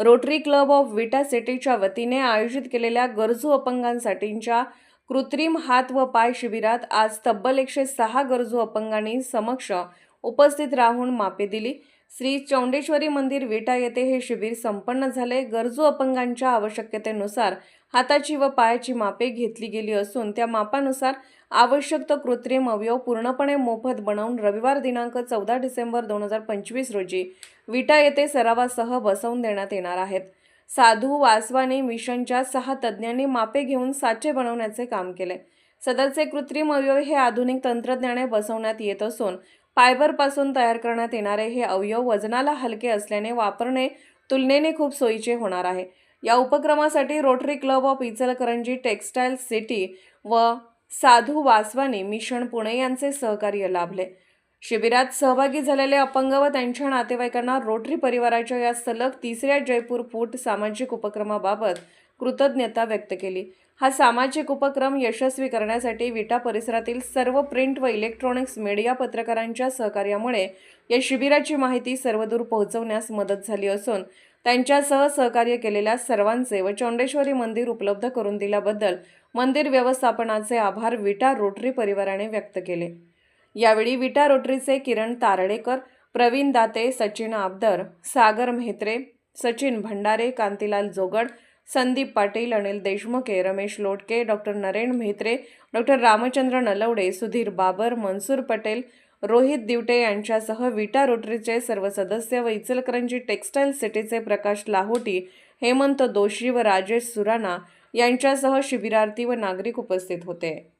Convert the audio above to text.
Rotary club of विटा सिटीच्या वतीने आयोजित केलेल्या गरजू अपंगांसाठीच्या कृत्रिम हात व पाय शिबिरात आज तब्बल एकशे सहा गरजू अपंगांनी समक्ष उपस्थित राहून मापे दिली. श्री चौंडेश्वरी मंदिर विटा येथे हे शिबिर संपन्न झाले. गरजू अपंगांच्या आवश्यकतेनुसार हाताची व पायाची मापे घेतली गेली असून त्या मापानुसार आवश्यक तो कृत्रिम अवयव पूर्णपणे मोफत बनवून रविवार दिनांक चौदा डिसेंबर दोन हजार पंचवीस रोजी विटा येथे सरावासह बसवून देण्यात येणार आहेत. साधू वासवानी मिशनच्या सहा तज्ज्ञांनी मापे घेऊन साचे बनवण्याचे काम केले. सदरचे कृत्रिम अवयव हे आधुनिक तंत्रज्ञाने बसवण्यात येत असून फायबरपासून तयार करण्यात येणारे हे अवयव वजनाला हलके असल्याने वापरणे तुलनेने खूप सोयीचे होणार आहे. या उपक्रमासाठी Rotary club of Ichalkaranji textile city व साधू वासवानी मिशन पुणे यांचे सहकार्य लाभले. शिबिरात सहभागी झालेले अपंग व त्यांच्या नातेवाईकांना रोटरी परिवाराच्या या सलग तिसऱ्या जयपूर फूट सामाजिक उपक्रमाबाबत कृतज्ञता व्यक्त केली. हा सामाजिक उपक्रम यशस्वी करण्यासाठी विटा परिसरातील सर्व प्रिंट व इलेक्ट्रॉनिक्स मीडिया पत्रकारांच्या सहकार्यामुळे या शिबिराची माहिती सर्वदूर पोहोचवण्यास मदत झाली असून त्यांच्यासह सहकार्य केलेल्या सर्वांचे व चौंडेश्वरी मंदिर उपलब्ध करून दिल्याबद्दल मंदिर व्यवस्थापनाचे आभार विटा रोटरी परिवाराने व्यक्त केले. यावेळी विटा रोटरीचे किरण तारडेकर प्रवीण दाते सचिन आबदर सागर म्हेत्रे सचिन भंडारे कांतीलाल जोगड संदीप पाटील अनिल देशमुखे रमेश लोटके डॉक्टर नरेन म्हेत्रे डॉक्टर रामचंद्र नलवडे सुधीर बाबर मनसूर पटेल रोहित दिवटे यांच्यासह विटा रोटरीचे सर्व सदस्य व इचलकरंजी टेक्स्टाईल सिटीचे प्रकाश लाहोटी हेमंत दोशी व राजेश सुराणा यांच्यासह शिबिरार्थी व नागरिक उपस्थित होते.